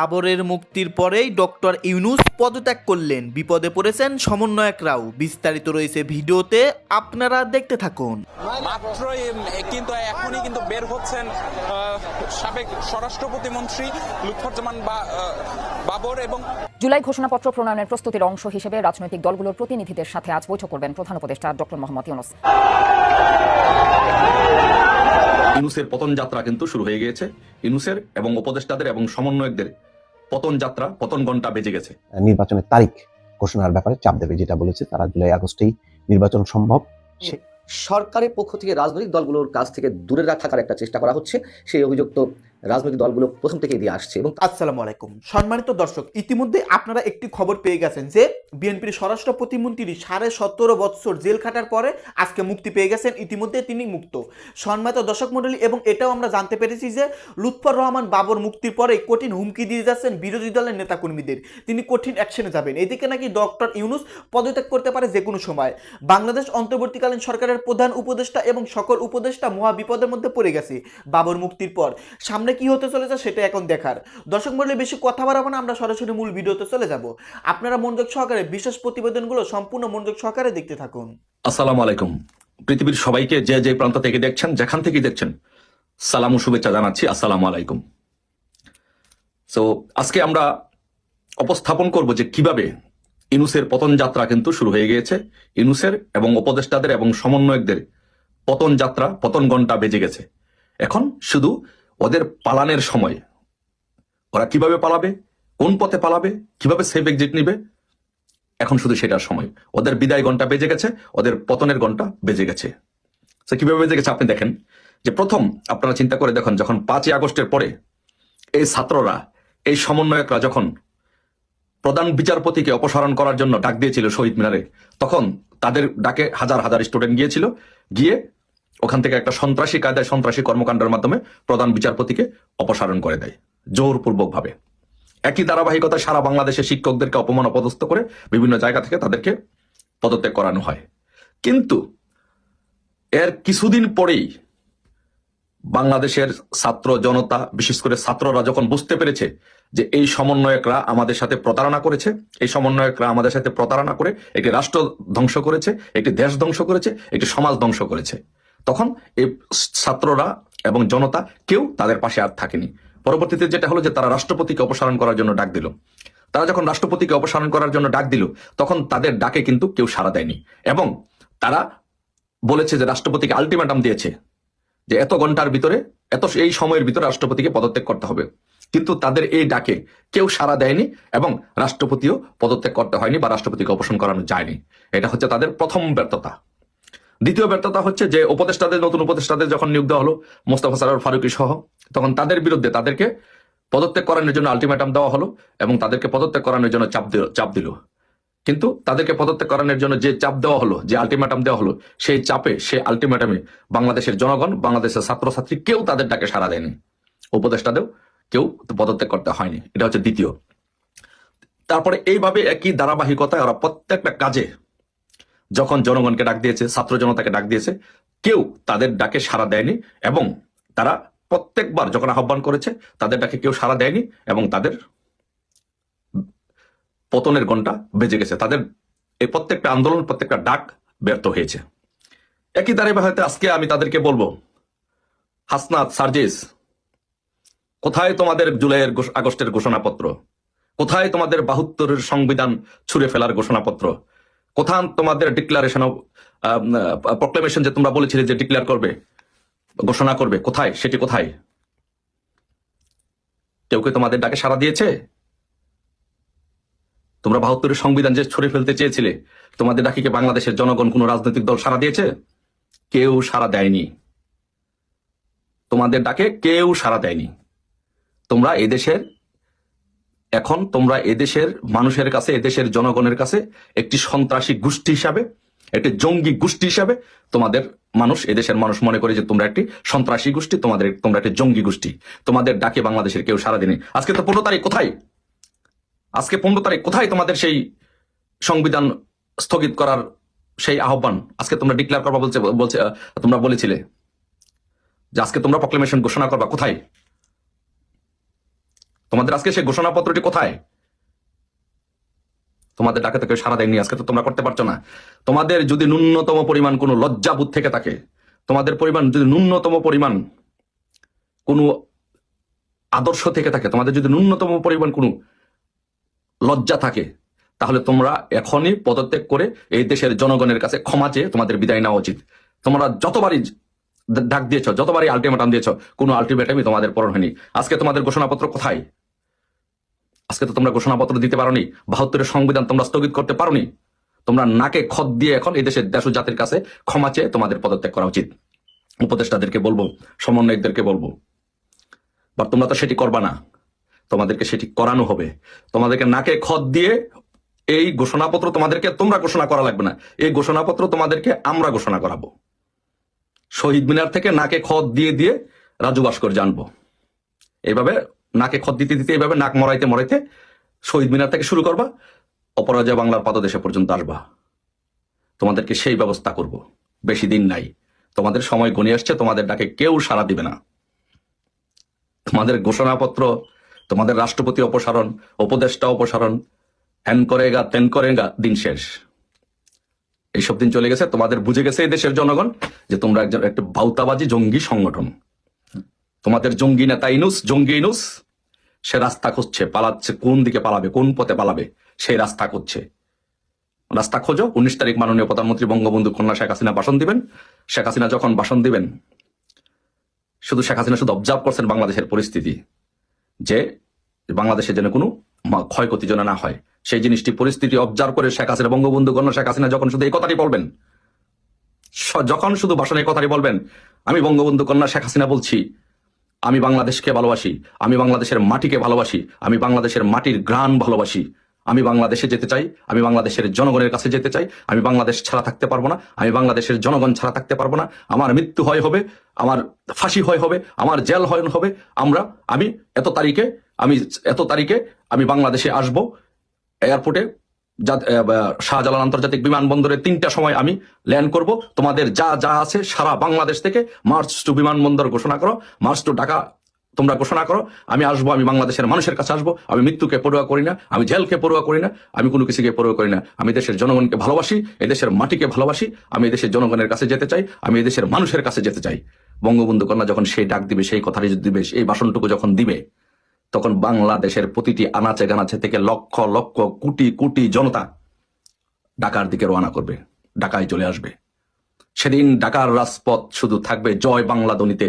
বাবরের মুক্তির পরেই ডক্টর ইউনুস পদত্যাগ করলেন। বিপদে পড়েছেন সমন্বয়করাও বিস্তারিত রয়েছে ভিডিওতে আপনারা দেখতে থাকুন। মাত্রই কিন্তু এখনই কিন্তু বের হচ্ছেন আহ, সাবেক স্বরাষ্ট্র প্রতিমন্ত্রী লুৎফুজ্জামান বাবর এবং জুলাই ঘোষণাপত্র প্রণয়নের প্রস্তুতির অংশ হিসেবে রাজনৈতিক দলগুলোর প্রতিনিধিদের সাথে আজ বৈঠক করবেন প্রধান উপদেষ্টা ডক্টর মোহাম্মদ ইউনুস। ইনুসের পতন যাত্রা কিন্তু শুরু হয়ে গিয়েছে। ইনুসের এবং উপদেষ্টাদের এবং সমন্বয়কদের পতন যাত্রা পতন ঘণ্টা বেজে গেছে। নির্বাচনের তারিখ ঘোষণার ব্যাপারে চাপ দেবে যেটা বলেছে তারা জুলাই আগস্টেই নির্বাচন সম্ভব। সরকারের পক্ষ থেকে রাজনৈতিক দলগুলোর কাছ থেকে দূরে থাকার একটা চেষ্টা করা হচ্ছে। সেই অভিযোগ তো রাজনৈতিক দলগুলো প্রথম থেকেই দিয়ে আসছে এবং আসসালামু আলাইকুম। সম্মানিত দর্শক, ইতিমধ্যে আপনারা একটি খবর পেয়ে গেছেন যে বিএনপির স্বরাষ্ট্র প্রতিমন্ত্রী সাড়ে সতেরো বৎসর জেল খাটার পরে আজকে মুক্তি পেয়ে গেছেন, ইতিমধ্যে তিনি মুক্ত। সম্মানিত দর্শক মণ্ডলী, এবং এটাও আমরা জানতে পেরেছি যে লুৎফর রহমান বাবর মুক্তির পরে কঠিন হুমকি দিয়ে যাচ্ছেন বিরোধী দলের নেতাকর্মীদের। তিনি কঠিন অ্যাকশনে যাবেন। এদিকে নাকি ডক্টর ইউনুস পদত্যাগ করতে পারে যে কোনো সময়। বাংলাদেশ অন্তর্বর্তীকালীন সরকারের প্রধান উপদেষ্টা এবং সকল উপদেষ্টা মহা বিপদের মধ্যে পড়ে গেছে বাবর মুক্তির পর। সামনে কি হতে চলেছে সেটা এখন দেখার। দর্শক মণ্ডলী, বেশি কথা বাড়াবো না, আমরা সরাসরি মূল ভিডিওতে চলে যাব। আপনারা মনোযোগ সহকারে, বিশেষ প্রতিবেদনগুলো সম্পূর্ণ মনোযোগ সহকারে দেখতে থাকুন। আসসালামু আলাইকুম। পৃথিবীর সবাইকে যে যে প্রান্ত থেকে দেখছেন, যেখান থেকে দেখছেন, সালাম ও শুভেচ্ছা জানাচ্ছি। আসসালামু আলাইকুম। সো আজকে আমরা উপস্থাপন করব যে কীভাবে ইনুসের পতন যাত্রা কিন্তু শুরু হয়ে গিয়েছে। ইনুসের এবং উপদেষ্টাদের এবং সমন্বয়কদের পতন যাত্রা, পতন ঘণ্টা বেজে গেছে। এখন শুধু ওদের পালানের সময়। ওরা কীভাবে পালাবে? কোন পথে পালাবে? কীভাবে সেফ এক্সিট নিবে? এখন শুধু সেটার সময়। ওদের বিদায় ঘণ্টা বেজে গেছে, ওদের পতনের ঘণ্টা বেজে গেছে। সে কীভাবে বেজে গেছে আপনি দেখেন। যে প্রথম আপনারা চিন্তা করে দেখুন, যখন পাঁচই আগস্টের পরে এই ছাত্ররা, এই সমন্বয়করা যখন প্রধান বিচারপতিকে অপসারণ করার জন্য ডাক দিয়েছিল শহীদ মিনারে, তখন তাদের ডাকে হাজার হাজার স্টুডেন্ট গিয়েছিল। গিয়ে ওখান থেকে একটা সন্ত্রাসী কায়দায় সন্ত্রাসী কর্মকাণ্ডের মাধ্যমে প্রধান বিচারপতিকে অপসারণ করে দেয়, জোরপূর্বকভাবে। একই ধারাবাহিকতা সারা বাংলাদেশের শিক্ষকদেরকে অপমান অপদস্থ করে বিভিন্ন জায়গা থেকে তাদেরকে পদত্যাগ করানো হয়। কিন্তু এর কিছুদিন পরেই বাংলাদেশের ছাত্র জনতা, বিশেষ করে ছাত্ররা যখন বুঝতে পেরেছে যে এই সমন্বয়করা আমাদের সাথে প্রতারণা করেছে, এই সমন্বয়করা আমাদের সাথে প্রতারণা করে একটি রাষ্ট্র ধ্বংস করেছে, একটি দেশ ধ্বংস করেছে, একটি সমাজ ধ্বংস করেছে তখন এই ছাত্ররা এবং জনতা কেউ তাদের পাশে আর থাকেনি। পরবর্তীতে যেটা হলো যে তারা রাষ্ট্রপতিকে অপসারণ করার জন্য ডাক দিল। তারা যখন রাষ্ট্রপতিকে অপসারণ করার জন্য ডাক দিল, তখন তাদের ডাকে কিন্তু কেউ সাড়া দেয়নি এবং তারা বলেছে যে রাষ্ট্রপতিকে আলটিমেটাম দিয়েছে যে এত ঘণ্টার ভিতরে, এত এই সময়ের ভিতরে রাষ্ট্রপতিকে পদত্যাগ করতে হবে। কিন্তু তাদের এই ডাকে কেউ সাড়া দেয়নি এবং রাষ্ট্রপতিও পদত্যাগ করতে হয়নি বা রাষ্ট্রপতিকে অপসারণ করানো যায়নি। এটা হচ্ছে তাদের প্রথম ব্যর্থতা। দ্বিতীয় ব্যর্থতা হচ্ছে যে উপদেষ্টাদের, নতুন উপদেষ্টাদের যখন নিয়োগ দেওয়া হলো, মোস্তাফা সারার ফারুকি সহ, তখন তাদের বিরুদ্ধে তাদেরকে পদত্যাগ করানোর জন্য আলটিমেটাম দেওয়া হলো এবং তাদেরকে পদত্যাগ করানোর জন্য চাপ দিল চাপ দিল। কিন্তু তাদেরকে পদত্যাগ করানোর জন্য যে চাপ দেওয়া হলো, যে আলটিমেটাম দেওয়া হলো, সেই চাপে সেই আলটিমেটামে বাংলাদেশের জনগণ, বাংলাদেশের ছাত্রছাত্রী কেউ তাদের ডাকে সাড়া দেয়নি। উপদেষ্টাদেরও কেউ পদত্যাগ করতে হয়নি। এটা হচ্ছে দ্বিতীয়। তারপরে এইভাবে একই ধারাবাহিকতায় ওরা প্রত্যেকটা কাজে যখন জনগণকে ডাক দিয়েছে, ছাত্র জনতাকে ডাক দিয়েছে, কেউ তাদের ডাকে সাড়া দেয়নি এবং তারা প্রত্যেকবার যখন আহ্বান করেছে, তাদের ডাকে কেউ সাড়া দেয়নি এবং তাদের পতনের ঘণ্টা বেজে গেছে। তাদের এই প্রত্যেকটা আন্দোলন, প্রত্যেকটা ডাক ব্যর্থ হয়েছে। একই ধারাবাহিকতায় আজকে আমি তাদেরকে বলব, হাসনাত সার্জিস, কোথায় তোমাদের জুলাইয়ের আগস্টের ঘোষণাপত্র? কোথায় তোমাদের বাহাত্তরের সংবিধান ছুঁড়ে ফেলার ঘোষণাপত্র? কোথায় তোমাদের ডিক্লারেশন প্রক্লেমেশন যে তোমরা বলেছিলে যে ডিক্লেয়ার করবে, ঘোষণা করবে, কোথায়? সেটি কোথায়? কেউ কি তোমাদের ডাকে সাড়া দিয়েছে? তোমরা বাহাত্তরের সংবিধান যে ছড়ে ফেলতে চেয়েছিলে, তোমাদের ডাকে কি বাংলাদেশের জনগণ কোন রাজনৈতিক দল সাড়া দিয়েছে? কেউ সাড়া দেয়নি। তোমাদের ডাকে কেউ সাড়া দেয়নি। তোমরা এদেশের এখন তোমরা এদেশের মানুষের কাছে, এদেশের জনগণের কাছে একটি সন্ত্রাসী গোষ্ঠী হিসাবে, একটি জঙ্গি গোষ্ঠী হিসাবে তোমাদের মানুষ, এদেশের মানুষ মনে করে যে তোমরা একটি সন্ত্রাসী গোষ্ঠী, তোমাদের তোমরা একটি জঙ্গি গোষ্ঠী। তোমাদের ডাকে বাংলাদেশের কেউ সারা দিনে আজকে তো পনেরো তারিখ, কোথায়? আজকে পনেরো তারিখ, কোথায় তোমাদের সেই সংবিধান স্থগিত করার সেই আহ্বান? আজকে তোমরা ডিক্লেয়ার করবা বলছে বলছে তোমরা বলেছিলে যে আজকে তোমরা প্রক্লেমেশন ঘোষণা করবা। কোথায়? তোমাদের আজকে সেই ঘোষণাপত্রটি কোথায়? তোমাদের ডাকে কেউ সারা দেয়নি, আজকে তো তোমরা করতে পারছ না। তোমাদের যদি ন্যূনতম পরিমাণ কোনো লজ্জাবোধ থেকে থাকে, তোমাদের পরিমাণ যদি ন্যূনতম পরিমাণ কোনো আদর্শ থেকে থাকে, তোমাদের যদি ন্যূনতম পরিমাণ কোনো লজ্জা থাকে, তাহলে তোমরা এখনই পদত্যাগ করে এই দেশের জনগণের কাছে ক্ষমা চেয়ে তোমাদের বিদায় নেওয়া উচিত। তোমরা যতবারই ডাক দিয়েছ, যতবারই আলটিমেটাম দিয়েছ, কোনো আলটিমেটামই তোমাদের পূরণ হয়নি। আজকে তোমাদের ঘোষণাপত্র কোথায়? আজকে তো তোমরা ঘোষণাপত্র দিতে পারোনি, বাহাত্তরের সংবিধান তোমরা স্থগিত করতে পারোনি। তোমরা নাকে খত দিয়ে এখন এই দেশের দেশ জাতির কাছে ক্ষমা চেয়ে তোমাদের পদত্যাগ করা উচিত। উপদেষ্টাদেরকে বলব, সমন্বয়কদেরকে বলব বা তোমরা তো সেটি করবা না। তোমাদেরকে সেটি করানো হবে। তোমাদেরকে নাকে খত দিয়ে এই ঘোষণাপত্র তোমাদেরকে, তোমরা ঘোষণা করা লাগবে না। এই ঘোষণাপত্র তোমাদেরকে আমরা ঘোষণা করাবো। শহীদ মিনার থেকে নাকে খত দিয়ে দিয়ে রাজু ভাস্কর জানব এইভাবে নাকে খত দিতে দিতে এইভাবে নাক মরাইতে মরাইতে শহীদ মিনার থেকে শুরু করবা, অপরাজয় বাংলার পাদদেশে পর্যন্ত আসবা। তোমাদেরকে সেই ব্যবস্থা করব। বেশি দিন নাই। তোমাদের সময় গণিয়ে আসছে, তোমাদের ডাকে কেউ সাড়া দিবে না। তোমাদের ঘোষণাপত্র, তোমাদের রাষ্ট্রপতি অপসারণ, উপদেষ্টা অপসারণ হ্যান করেগা, তেন করেগা, দিন শেষ। এইসব দিন চলে গেছে। তোমাদের বুঝে গেছে এই দেশের জনগণ যে তোমরা একজন একটা বাউতাবাজি জঙ্গি সংগঠন। তোমাদের জঙ্গি নেতা ইনুস, জঙ্গি ইনুস, সে রাস্তা খুঁজছে, পালাচ্ছে, কোন দিকে পালাবে, কোন পথে পালাবে, সেই রাস্তা খুঁজছে। রাস্তা খোঁজো, উনিশ তারিখ মাননীয় প্রধানমন্ত্রী বঙ্গবন্ধু কন্যা শেখ হাসিনা ভাষণ দিবেন। শেখ হাসিনা যখন ভাষণ দিবেন, শুধু শেখ হাসিনা শুধু অবজার্ভ করছেন বাংলাদেশের পরিস্থিতি, যে বাংলাদেশে যেন কোনো ক্ষয়ক্ষতি যেন না হয়, সেই জিনিসটি পরিস্থিতি অবজার্ভ করে শেখ হাসিনা, বঙ্গবন্ধু কন্যা শেখ হাসিনা যখন শুধু এই কথাটি বলবেন যখন শুধু ভাষণে কথাটি বলবেন, আমি বঙ্গবন্ধু কন্যা শেখ হাসিনা বলছি আমি বাংলাদেশকে ভালোবাসি, আমি বাংলাদেশের মাটিকে ভালোবাসি, আমি বাংলাদেশের মাটির গ্রাণ ভালোবাসি। আমি বাংলাদেশে যেতে চাই, আমি বাংলাদেশের জনগণের কাছে যেতে চাই, আমি বাংলাদেশ ছাড়া থাকতে পারব না, আমি বাংলাদেশের জনগণ ছাড়া থাকতে পারব না, আমার মৃত্যু হয় হবে, আমার ফাঁসি হয় হবে, আমার জেল হয় হবে, আমরা, আমি এত তারিখে, আমি এত তারিখে আমি বাংলাদেশে আসব এয়ারপোর্টে শাহজালাল আন্তর্জাতিক বিমানবন্দরে তিনটা সময় আমি ল্যান্ড করব। তোমাদের যা যা আছে সারা বাংলাদেশ থেকে মার্চ টু বিমানবন্দর ঘোষণা করো, মার্চ টু ঢাকা তোমরা ঘোষণা করো। আমি আসব, আমি বাংলাদেশের মানুষের কাছে আসব, আমি মৃত্যুকে পড়ুয়া করি না, আমি জেলকে পড়ুয়া করি না, আমি কোনো কিছুকে পড়ুয়া করি না। আমি দেশের জনগণকে ভালোবাসি এদেশের মাটিকে ভালোবাসি, আমি এদেশের জনগণের কাছে যেতে চাই, আমি এদেশের মানুষের কাছে যেতে চাই। বঙ্গবন্ধু কন্যা যখন সেই ডাক দিবে, সেই কথাটি দিবে এই ভাষণটুকু যখন দিবে তখন বাংলাদেশের প্রতিটি আনাচে গানাচে থেকে লক্ষ লক্ষ কোটি কোটি জনতা ঢাকার দিকে রওনা করবে, ঢাকায় চলে আসবে। সেদিন ঢাকার রাজপথ শুধু থাকবে জয় বাংলা ধ্বনিতে,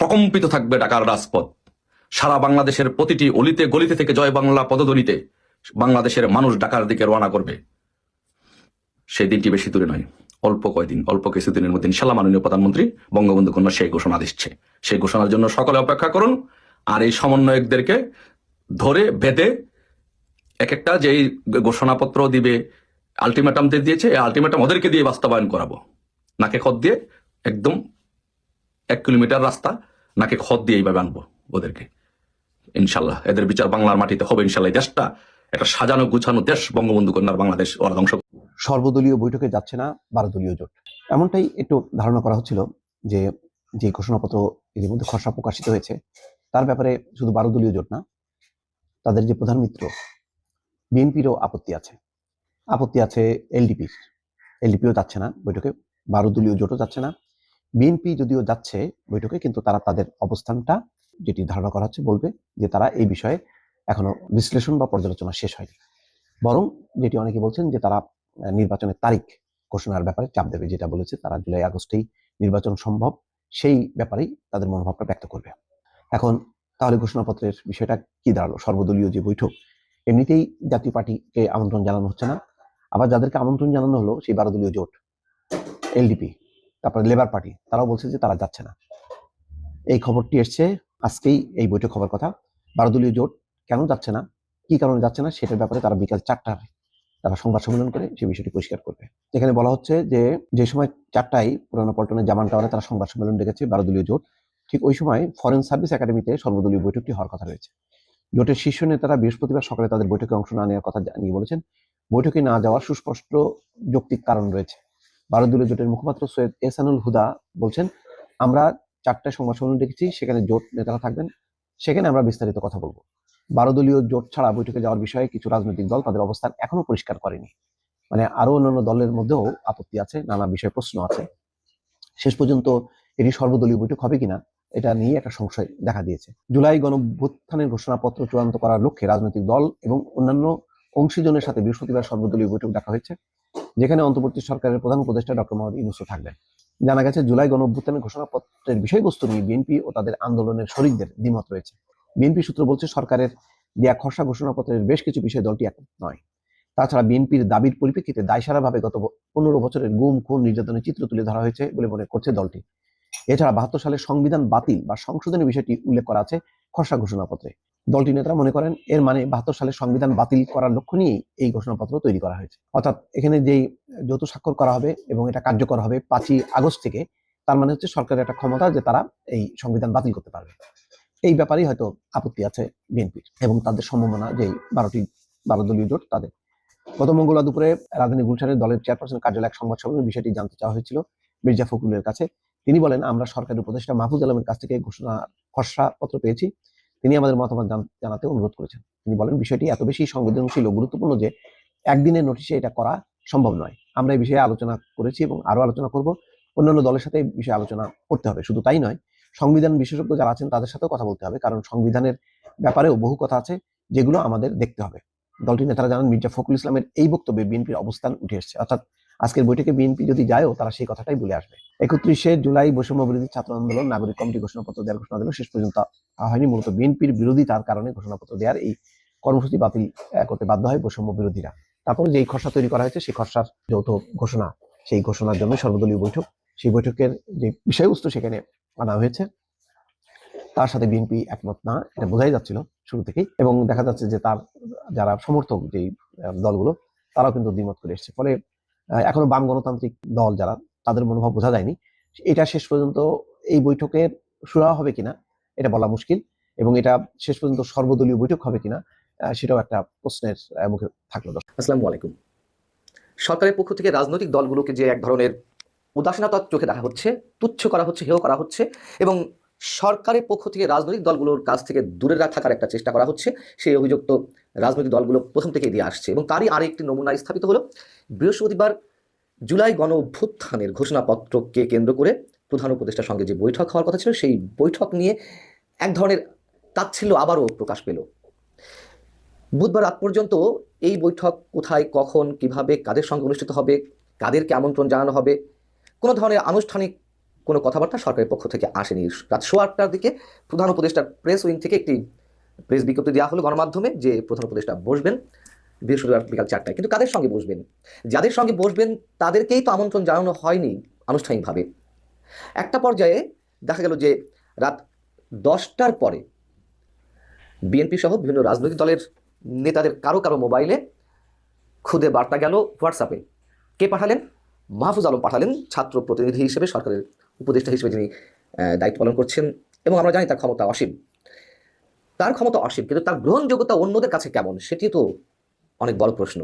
প্রকম্পিত থাকবে ঢাকার রাজপথ। সারা বাংলাদেশের প্রতিটি অলিতে গলিতে থেকে জয় বাংলা পদধ্বনিতে বাংলাদেশের মানুষ ঢাকার দিকে রওনা করবে। সেই দিনটি বেশি দূরে নয়, অল্প কয়দিন, অল্প কিছুদিনের মধ্যে ইনশাল্লাহ মাননীয় প্রধানমন্ত্রী বঙ্গবন্ধু কন্যা সেই ঘোষণা দিচ্ছে। সেই ঘোষণার জন্য সকলে অপেক্ষা করুন আর এই সমন্বয়কদেরকে ধরে, বেঁধে এক একটা যেই ঘোষণাপত্র দিবে আলটিমেটাম দিয়েছে, এই আলটিমেটাম ওদেরকে দিয়ে বাস্তবায়ন করাবো। নাকে খত দিয়ে একদম এক কিলোমিটার রাস্তা নাকে খত দিয়ে এইভাবে আনব ওদেরকে। ইনশাল্লাহ এদের বিচার বাংলার মাটিতে হবে ইনশাল্লাহ দেশটা। একটা সাজানো গুছানো দেশ বঙ্গবন্ধু কন্যার বাংলাদেশ ওরা ধ্বংস সর্বদলীয় বৈঠকে যাচ্ছে না বারো দলীয় জোট। এমনটাই একটু ধারণা করা হচ্ছিল যে যে ঘোষণাপত্র ইতিমধ্যে খসড়া প্রকাশিত হয়েছে তার ব্যাপারে শুধু বারো দলীয় জোট না, তাদের যে প্রধান মিত্র, বিএনপিরও আপত্তি আছে। আপত্তি আছে এলডিপির। এলডিপিও যাচ্ছে না বৈঠকে বারো দলীয় জোটও যাচ্ছে না। বিএনপি যদিও যাচ্ছে বৈঠকে, কিন্তু তারা তাদের অবস্থানটা যেটি ধারণা করা হচ্ছে বলবে যে তারা এই বিষয়ে এখনও বিশ্লেষণ বা পর্যালোচনা শেষ হয়নি। বরং যেটি অনেকে বলছেন যে তারা নির্বাচনের তারিখ ঘোষণার ব্যাপারে চাপ দেবে, যেটা বলেছে তারা জুলাই আগস্টেই নির্বাচন সম্ভব, সেই ব্যাপারেই তাদের মনোভাবটা ব্যক্ত করবে। এখন তাহলে ঘোষণাপত্রের বিষয়টা কি দাঁড়াল? সর্বদলীয় যে বৈঠক, এমনিতেই জাতীয় পার্টিকে আমন্ত্রণ জানানো হচ্ছে না। আবার যাদেরকে আমন্ত্রণ জানানো হলো, সেই বারো দলীয় জোট এলডিপি তারপরে লেবার পার্টি, তারাও বলছে যে তারা যাচ্ছে না। এই খবরটি এসছে, আজকেই এই বৈঠক হবার কথা। বারো দলীয় জোট কেন যাচ্ছে না? কি কারণে যাচ্ছে না? সেটার ব্যাপারে তারা বিকাল চারটায় তারা সংবাদ সম্মেলন করে সেই বিষয়টি পরিষ্কার করবে। এখানে বলা হচ্ছে যে যে সময় চারটায় পুরানো পল্টনের জামান টাওয়ারে তারা সংবাদ সম্মেলন ডেকেছে বারো দলীয় জোট ঠিক ওই সময় ফরেন সার্ভিস একাডেমিতে সর্বদলীয় বৈঠকটি হওয়ার কথা রয়েছে। জোটের শীর্ষ নেতারা বৃহস্পতিবার সকালে তাদের বৈঠকে অংশ না নেওয়ার কথা জানিয়ে বলেছেন। বৈঠকে না যাওয়ার সুস্পষ্ট যৌক্তিক কারণ রয়েছে। বারো দলীয় জোটের মুখপাত্র সৈয়দ এসানুল হুদা বলছেন, আমরা চারটায় সংবাদ সম্মেলন ডেকেছি, সেখানে জোট নেতারা থাকবেন। সেখানে আমরা বিস্তারিত কথা বলব। বারো দলীয় জোট ছাড়া বৈঠকে যাওয়ার বিষয়ে কিছু রাজনৈতিক দল তাদের অবস্থান এখনও পরিষ্কার করেনি। মানে আরও অন্যান্য দলের মধ্যেও আপত্তি আছে, নানা বিষয়ে প্রশ্ন আছে। শেষ পর্যন্ত এটি সর্বদলীয় বৈঠক হবে কিনা এটা নিয়ে একটা সংশয় দেখা দিয়েছে। জুলাই গণভ্যুত্থানের ঘোষণাপত্র চূড়ান্ত করার লক্ষ্যে রাজনৈতিক দল এবং অন্যান্য অংশীজনের সাথে বৃহস্পতিবার সর্বদলীয় বৈঠক ডাকা হয়েছে, যেখানে অন্তর্বর্তী সরকারের প্রধান উপদেষ্টা ডক্টর মোহাম্মদ ইউনুসও থাকবেন। জানা গেছে, জুলাই গণঅভ্যুত্থানের ঘোষণাপত্রের বিষয়বস্তু নিয়ে বিএনপি ও তাদের আন্দোলনের শরিকদের দ্বিমত রয়েছে। বিএনপি সূত্র বলছে, সরকারের দেয়া খসড়া ঘোষণাপত্রের বেশ কিছু বিষয়ে দলটি একমত নয়। তাছাড়া বিএনপির দাবির পরিপ্রেক্ষিতে দায়সারাভাবে গত পনেরো বছরের গুম, খুন, নির্যাতনের চিত্র তুলে ধরা হয়েছে বলে মনে করছে দলটি। এছাড়া বাহাত্তর সালে সংবিধান বাতিল বা সংশোধনের বিষয়টি উল্লেখ করা আছে খসড়া ঘোষণাপত্রে। দলটির নেতারা মনে করেন, এর মানে বাহাত্তর সালে সংবিধান বাতিল করার লক্ষ্য নিয়েই এই ঘোষণাপত্র তৈরি করা হয়েছে। অর্থাৎ এখানে যেই যৌথ স্বাক্ষর করা হবে এবং এটা কার্যকর হবে পাঁচই আগস্ট থেকে, তার মানে হচ্ছে সরকারের একটা ক্ষমতা যে তারা এই সংবিধান বাতিল করতে পারবে। এই ব্যাপারেই হয়তো আপত্তি আছে বিএনপির এবং তাদের সম্ভাবনা যে বারোটি, বারো দলীয় জোট তাদের। গত মঙ্গলবার দুপুরে রাজধানী গুলশানের দলের চেয়ারপারসন কার্যালয়ে এক সংবাদ সম্মেলনে বিষয়টি জানতে চাওয়া হয়েছিল মির্জা ফখরুলের কাছে। তিনি বলেন, আমরা সরকারি উপদেষ্টা মাহফুজ আলমের কাছ থেকে ঘোষণা খসড়া পত্র পেয়েছি। তিনি আমাদের মতামত জান- জানাতে অনুরোধ করেছেন। তিনি বলেন, বিষয়টি এত বেশি সংবেদনশীল ও গুরুত্বপূর্ণ যে একদিনের নোটিশে এটা করা সম্ভব নয়। আমরা এই বিষয়ে আলোচনা করেছি এবং আরও আলোচনা করব। অন্যান্য দলের সাথে এই বিষয়ে আলোচনা করতে হবে। শুধু তাই নয়, সংবিধান বিশেষজ্ঞ যারা আছেন তাদের সাথেও কথা বলতে হবে। কারণ সংবিধানের ব্যাপারেও বহু কথা আছে যেগুলো আমাদের দেখতে হবে। দলটির নেতারা জানান, মির্জা ফখরুল ইসলামের এই বক্তব্যে বিএনপির অবস্থান উঠে এসেছে। অর্থাৎ আজকের বৈঠকে বিএনপি যদি যায়ও, তারা সেই কথাটাই বলে আসবে। একত্রিশে জুলাই বৈষম্য বিরোধী ছাত্র আন্দোলন নাগরিক কমিটি ঘোষণাপত্র দেওয়ার ঘোষণা দিল শেষ পর্যন্ত হয়নি। মূলত বিএনপির বিরোধী তার কারণে ঘোষণাপত্র দেওয়ার এই কর্মসূচি বাতিল করতে বাধ্য হয় বৈষম্য বিরোধীরা। তারপর যেই খসড়া তৈরি করা হয়েছে, সেই খসড়ার যৌথ ঘোষণা, সেই ঘোষণার জন্য সর্বদলীয় বৈঠক, সেই বৈঠকের যে বিষয়বস্তু সেখানে আনা হয়েছে, তার সাথে বিএনপি একমত না, এটা বোঝাই যাচ্ছিল শুরু থেকেই। এবং দেখা যাচ্ছে যে তার, যারা সমর্থক যেই দলগুলো, তারাও কিন্তু দ্বিমত করে এসেছে। ফলে এখনও বাম গণতান্ত্রিক দল যারা, তাদের মনোভাব বোঝা যায়নি। এটা শেষ পর্যন্ত এই বৈঠকের সুরা হবে কিনা, এটা বলা মুশকিল। এবং এটা শেষ পর্যন্ত সর্বদলীয় বৈঠক হবে কিনা সেটাও একটা প্রশ্নের মুখে থাকল আসসালামু আলাইকুম। সরকারের পক্ষ থেকে রাজনৈতিক দলগুলোকে যে এক ধরনের উদাসীনতার চোখে দেখা হচ্ছে, তুচ্ছ করা হচ্ছে, হেয় করা হচ্ছে এবং সরকারের পক্ষ থেকে রাজনৈতিক দলগুলোর কাছ থেকে দূরে থাকার একটা চেষ্টা করা হচ্ছে। সেই অভিযোগ তো রাজনৈতিক দলগুলো প্রথম থেকেই দিয়ে আসছে এবং তারই আরেকটি নমুনা স্থাপিত হলো বৃহস্পতিবার জুলাই গণ অভ্যুত্থানের ঘোষণাপত্রকে কেন্দ্র করে প্রধান উপদেষ্টার সঙ্গে যে বৈঠক হওয়ার কথা ছিল, সেই বৈঠক নিয়ে এক ধরনের তাচ্ছিল্য আবারও প্রকাশ পেল। বুধবার রাত পর্যন্ত এই বৈঠক কোথায়, কখন, কীভাবে, কাদের সঙ্গে অনুষ্ঠিত হবে, কাদেরকে আমন্ত্রণ জানানো হবে, কোনো ধরনের আনুষ্ঠানিক কোনো কথাবার্তা সরকারের পক্ষ থেকে আসেনি। রাত সোয়া আটটার দিকে প্রধান উপদেষ্টার প্রেস উইং থেকে একটি প্রেস বিজ্ঞপ্তি দেওয়া হলো গণমাধ্যমে যে প্রধান উপদেষ্টা বসবেন বৃহস্পতিবার বিকাল চারটায়। কিন্তু কাদের সঙ্গে বসবেন? যাদের সঙ্গে বসবেন তাদেরকেই তো আমন্ত্রণ জানানো হয়নি আনুষ্ঠানিকভাবে। একটা পর্যায়ে দেখা গেল যে রাত দশটার পরে বিএনপি সহ বিভিন্ন রাজনৈতিক দলের নেতাদের কারও কারও মোবাইলে খুদে বার্তা গেল হোয়াটসঅ্যাপে। কে পাঠালেন? মাহফুজ আলম পাঠালেন, ছাত্র প্রতিনিধি হিসেবে সরকারের উপদেষ্টা হিসেবে যিনি দায়িত্ব পালন করছেন এবং আমরা জানি তার ক্ষমতা অসীম। তার ক্ষমতা অসীম, কিন্তু তার গ্রহণযোগ্যতা অন্যদের কাছে কেমন সেটি তো অনেক বড় প্রশ্ন।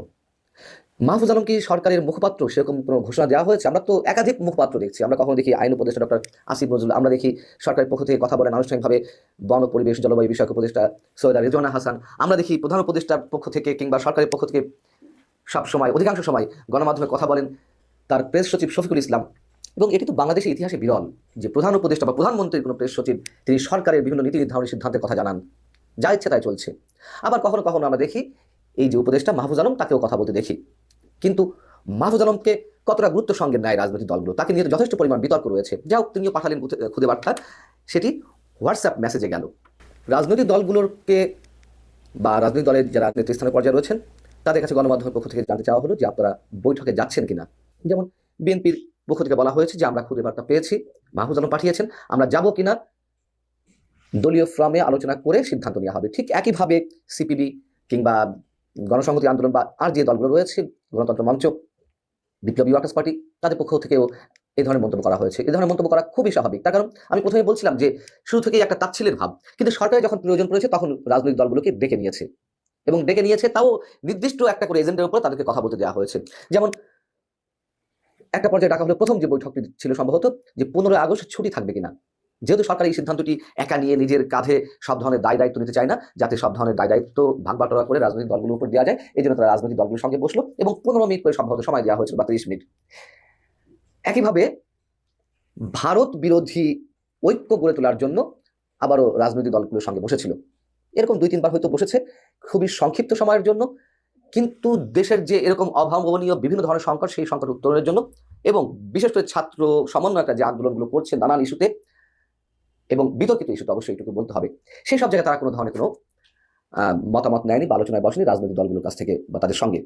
মাহফুজ আলম কি সরকারের মুখপাত্র? সেরকম কোনো ঘোষণা দেওয়া হয়েছে? আমরা তো একাধিক মুখপাত্র দেখছি। আমরা কখনো দেখি আইন উপদেষ্টা ডক্টর আসিফ নজরুল, আমরা দেখি সরকারের পক্ষ থেকে কথা বলেন আনুষ্ঠানিকভাবে বন পরিবেশ জলবায়ু বিষয়ক উপদেষ্টা সৈয়দা রেজওয়ানা হাসান, আমরা দেখি প্রধান উপদেষ্টার পক্ষ থেকে কিংবা সরকারের পক্ষ থেকে সব সময় অধিকাংশ সময় গণমাধ্যমে কথা বলেন তার প্রেস সচিব শফিকুল ইসলাম। এবং এটি তো বাংলাদেশের ইতিহাসে বিরল যে প্রধান উপদেষ্টা বা প্রধানমন্ত্রীর কোনো প্রেস সচিব, তিনি সরকারের বিভিন্ন নীতি নির্ধারণী সিদ্ধান্তের কথা জানান। যা ইচ্ছে তাই চলছে। আবার কখনো কখনো আমরা দেখি, এই যে উপদেষ্টা মাহফুজ আলম তাকেও কথা বলতে দেখি। কিন্তু মাহফুজ আলমকে কতটা গুরুত্ব সঙ্গে নেয় রাজনৈতিক দলগুলো, তাকে নিয়ে যথেষ্ট পরিমাণ বিতর্ক রয়েছে। যা হোক, তিনিও পাঠালেন খুদে বার্তা। সেটি হোয়াটসঅ্যাপ মেসেজে গেল। রাজনৈতিক দলগুলোকে বা রাজনৈতিক দলের যারা নেতৃস্থানীয় পর্যায়ে রয়েছেন, তাদের কাছে গণমাধ্যমের পক্ষ থেকে জানতে চাওয়া হলো যে আপনারা বৈঠকে যাচ্ছেন কিনা। যেমন বিএনপির পক্ষ থেকে বলা হয়েছে যে আমরা খুদে বার্তা পেয়েছি। মাহফুজ আলম পাঠিয়েছেন। আমরা যাব কিনা? দলীয় ফ্রমে আলোচনা করে সিদ্ধান্ত নেওয়া হবে। ঠিক একইভাবে সিপিবি কিংবা গণসংহতি আন্দোলন বা আর যে দলগুলো রয়েছে, গণতন্ত্র মঞ্চ, বিপ্লবী ওয়ার্কার্স পার্টি, তাদের পক্ষ থেকেও এই ধরনের মন্তব্য করা হয়েছে। এই ধরনের মন্তব্য করা খুবই স্বাভাবিক। তার কারণ আমি প্রথমে বলছিলাম যে, শুরু থেকেই একটা তাচ্ছিলের ভাব। কিন্তু সরকারে যখন প্রয়োজন পড়েছে, তখন রাজনৈতিক দলগুলোকে ডেকে নিয়েছে। এবং ডেকে নিয়েছে, তাও নির্দিষ্ট একটা করে এজেন্ডের উপর তাদেরকে কথা বলতে দেওয়া হয়েছে। যেমন একটা পর্যায়ে ডাকা হলো প্রথম যে বৈঠকটি ছিল সম্ভবত যে পনেরোই আগস্ট ছুটি থাকবে কিনা। যেহেতু সরকার এই সিদ্ধান্তটি একা নিয়ে নিজের কাঁধে সব ধরনের দায় দায়িত্ব নিতে চায় না, যাতে সব ধরনের দায় দায়িত্ব ভাগ বাটোয়ারা করে রাজনৈতিক দলগুলোর উপর দেওয়া যায় এই জন্য তারা রাজনৈতিক দলগুলোর সঙ্গে বসল এবং পনেরো মিনিট করে সম্ভবত সময় দেওয়া হয়েছিল বা তিরিশ মিনিট। একইভাবে ভারত বিরোধী ঐক্য গড়ে তোলার জন্য আবারও রাজনৈতিক দলগুলোর সঙ্গে বসেছিল। এরকম দুই তিনবার হয়তো বসেছে, খুবই সংক্ষিপ্ত সময়ের জন্য। কিন্তু দেশের যে এরকম অভাবনীয় বিভিন্ন ধরনের সংকট, সেই সংকট উত্তরণের জন্য এবং বিশেষ করে ছাত্র সমন্বয়করা যে আন্দোলনগুলো করছে নানান ইস্যুতে এবং বিতর্কিত ইস্যুতে অবশ্যই এটুকু বলতে হবে। সেই সব জায়গায় তারা কোনো ধরনের কোনো মতামত নেয়নি বা আলোচনায় বসেনি রাজনৈতিক দলগুলোর কাছ থেকে বা তাদের সঙ্গে।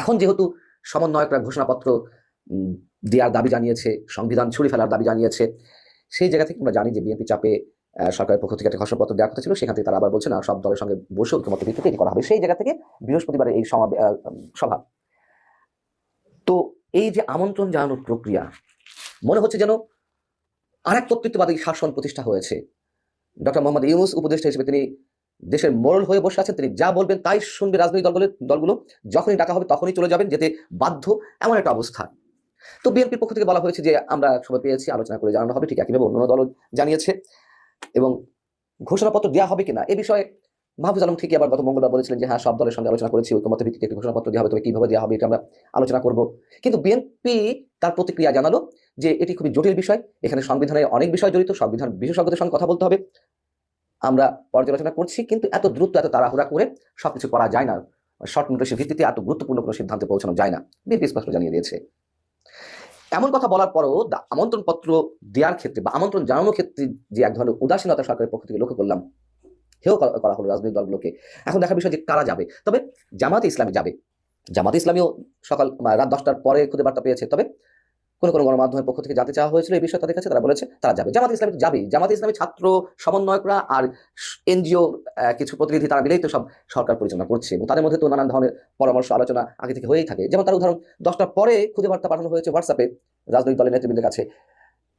এখন যেহেতু সমন্বয়করা ঘোষণাপত্র দেওয়ার দাবি জানিয়েছে, সংবিধান ছুড়ে ফেলার দাবি জানিয়েছে, সেই জায়গা থেকে আমরা জানি যে বিএনপি চাপে সরকারের পক্ষ থেকে একটা ঘোষণাপত্র দেওয়ার কথা ছিল, সেখান থেকে তারা আবার বলছে, না, সব দলের সঙ্গে বসে ঐক্যমত ভিত্তিতে এটি করা হবে। সেই জায়গা থেকে বৃহস্পতিবার এই সভা। তো এই যে আমন্ত্রণ জানানোর প্রক্রিয়া, মনে হচ্ছে যেন আরেক কর্তৃত্ববাদী শাসন প্রতিষ্ঠা হয়েছে। ডক্টর মোহাম্মদ ইউনুস উপদেষ্টা হিসেবে তিনি দেশের মোড়ল হয়ে বসে আছেন, তিনি যা বলবেন তাই শুনবে রাজনৈতিক দলগুলো দলগুলো। যখনই ডাকা হবে তখনই চলে যাবেন, যেতে বাধ্য এমন একটা অবস্থা। তো বিএনপির পক্ষ থেকে বলা হয়েছে যে আমরা সময় পেয়েছি, আলোচনা করে জানানো হবে, ঠিক একইভাবে অন্য দলও জানিয়েছে। এবং ঘোষণাপত্র দেওয়া হবে কিনা, এ বিষয়ে মাহফুজ আলম ঠিকই আবার গত মঙ্গলবার বলেছিলেন যে হ্যাঁ সব দলের সঙ্গে আলোচনা করেছি ঐক্যমতের ভিত্তিতে একটি ঘোষণাপত্র দেওয়া হবে, তবে কীভাবে দেওয়া হবে এটা আমরা আলোচনা করব। কিন্তু বিএনপি তার প্রতিক্রিয়া জানালো যে, এটি খুবই জটিল বিষয়, এখানে সংবিধানের অনেক বিষয় জড়িত, সংবিধান বিশেষজ্ঞদের সঙ্গে কথা বলতে হবে। আমরা পর্যালোচনা করছি, কিন্তু এত দ্রুত, এত তাড়াহুড়া করে সবকিছু করা যায় না, শর্ট নোটিশের ভিত্তিতে এত গুরুত্বপূর্ণ কোনো সিদ্ধান্তে পৌঁছানো যায় না, বিএনপি স্পষ্ট জানিয়ে দিয়েছে। এমন কথা বলার পরও আমন্ত্রণ পত্র দেওয়ার ক্ষেত্রে বা আমন্ত্রণ জানানোর ক্ষেত্রে যে এক ধরনের উদাসীনতা সরকারের পক্ষ থেকে লক্ষ্য করলাম, হেও করা করা হলো রাজনৈতিক দলগুলোকে। এখন দেখার বিষয় যে কারা যাবে? তবে জামাতে ইসলামী যাবে। জামাতে ইসলামীও সকাল রাত দশটার পরে খুদে বার্তা পেয়েছে। তবে কোনো কোনো গণমাধ্যমের পক্ষ থেকে জানতে চাওয়া হয়েছিল, এই বিষয়ে তাদের কাছে তারা বলেছে, তারা যাবে। জামাত ইসলামী তো যাবেই। জামাত ইসলামী ছাত্র, সমন্বয়করা আর এনজিও কিছু প্রতিনিধি তারা মিলেই তো সব সরকার পরিচালনা করছে এবং তাদের মধ্যে তো নানান ধরনের পরামর্শ, আলোচনা আগে থেকে হয়েই থাকে। যেমন তার উদাহরণ, দশটার পরে খুদে বার্তা পাঠানো হয়েছে হোয়াটসঅ্যাপে রাজনৈতিক দলের নেতৃবৃন্দের কাছে।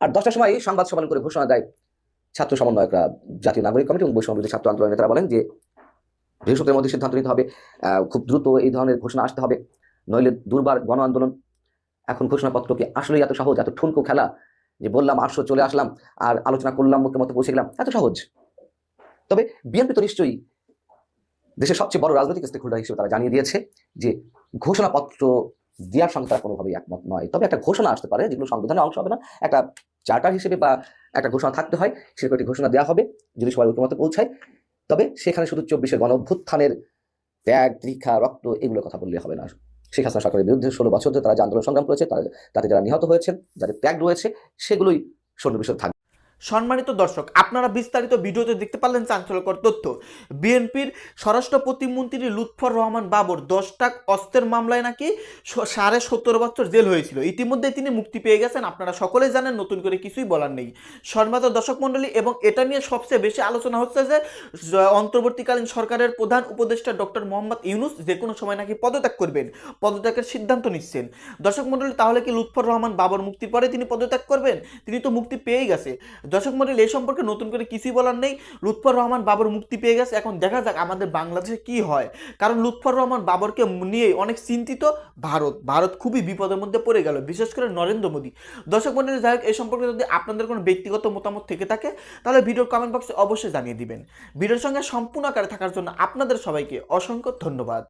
আর দশটার সময় সংবাদ সম্মেলন করে ঘোষণা দেয় ছাত্র সমন্বয়করা, জাতীয় নাগরিক কমিটি এবং বৈষম্য ছাত্র আন্দোলনের নেতারা বলেন যে বৃহস্পতির মধ্যে সিদ্ধান্ত নিতে হবে খুব দ্রুত এই ধরনের ঘোষণা আসতে হবে, নইলে দুর্বার গণ আন্দোলন এখন ঘোষণাপত্র কি আসলেই এত সহজ, এত ঠুনকো খেলা? যে বললাম আসো চলে আসলাম, আর আলোচনা করলাম, মুখের মতো পৌঁছে গেলাম, এত সহজ। তবে বিএনপি তো নিশ্চয়ই দেশের সবচেয়ে বড় রাজনৈতিক স্টেক হোল্ডার হিসেবে তারা জানিয়ে দিয়েছে যে ঘোষণাপত্র দেওয়ার সঙ্গে তারা কোনোভাবেই একমত নয়। তবে একটা ঘোষণা আসতে পারে, যেগুলো সংবিধানের অংশ হবে না, একটা চার্টার হিসেবে বা একটা ঘোষণা থাকতে হয়, সেরকম একটি ঘোষণা দেওয়া হবে, যদি সবাই ঐক্যমতে পৌঁছায়। তবে সেখানে শুধু চব্বিশের গণ অভ্যুত্থানের ত্যাগ দীক্ষা রক্ত, এগুলোর কথা বললে হবে না। শেখ হাসিনা সরকারের বিরুদ্ধে ষোলো বছর ধরে তারা যে আন্দোলন সংগ্রাম করেছে তাদের তাতে যারা নিহত হয়েছেন, যাদের ত্যাগ রয়েছে, সেগুলোই সন্নিবেশন থাকবে। সম্মানিত দর্শক, আপনারা বিস্তারিত ভিডিওতে দেখতে পারলেন চাঞ্চল্যকর তথ্য। বিএনপির স্বরাষ্ট্র প্রতিমন্ত্রী লুৎফর রহমান বাবর দশ টাক অস্ত্রের মামলায় নাকি সাড়ে সত্তর বছর জেল হয়েছিল। ইতিমধ্যে তিনি মুক্তি পেয়ে গেছেন, আপনারা সকলেই জানেন, নতুন করে কিছুই বলার নেই। সম্মানিত দর্শক মণ্ডলী, এবং এটা নিয়ে সবচেয়ে বেশি আলোচনা হচ্ছে যে অন্তর্বর্তীকালীন সরকারের প্রধান উপদেষ্টা ডক্টর মোহাম্মদ ইউনুস যে কোনো সময় নাকি পদত্যাগ করবেন, পদত্যাগের সিদ্ধান্ত নিচ্ছেন। দর্শক মণ্ডলী, তাহলে কি লুৎফর রহমান বাবর মুক্তির পরে তিনি পদত্যাগ করবেন? তিনি তো মুক্তি পেয়েই গেছে। দর্শক মন্ডলী, এই সম্পর্কে নতুন করে কিছুই বলার নেই। লুৎফর রহমান বাবর মুক্তি পেয়ে গেছে। এখন দেখা যাক আমাদের বাংলাদেশে কি হয়। কারণ লুৎফর রহমান বাবরকে নিয়ে অনেক চিন্তিত ভারত। ভারত খুবই বিপদের মধ্যে পড়ে গেল, বিশেষ করে নরেন্দ্র মোদী। দর্শক মন্ডলী, যাই হোক, এই সম্পর্কে যদি আপনাদের কোনো ব্যক্তিগত মতামত থেকে থাকে, তাহলে ভিডিওর কমেন্ট বক্সে অবশ্যই জানিয়ে দিবেন। ভিডিওর সঙ্গে সম্পূর্ণ আকারে থাকার জন্য আপনাদের সবাইকে অসংখ্য ধন্যবাদ।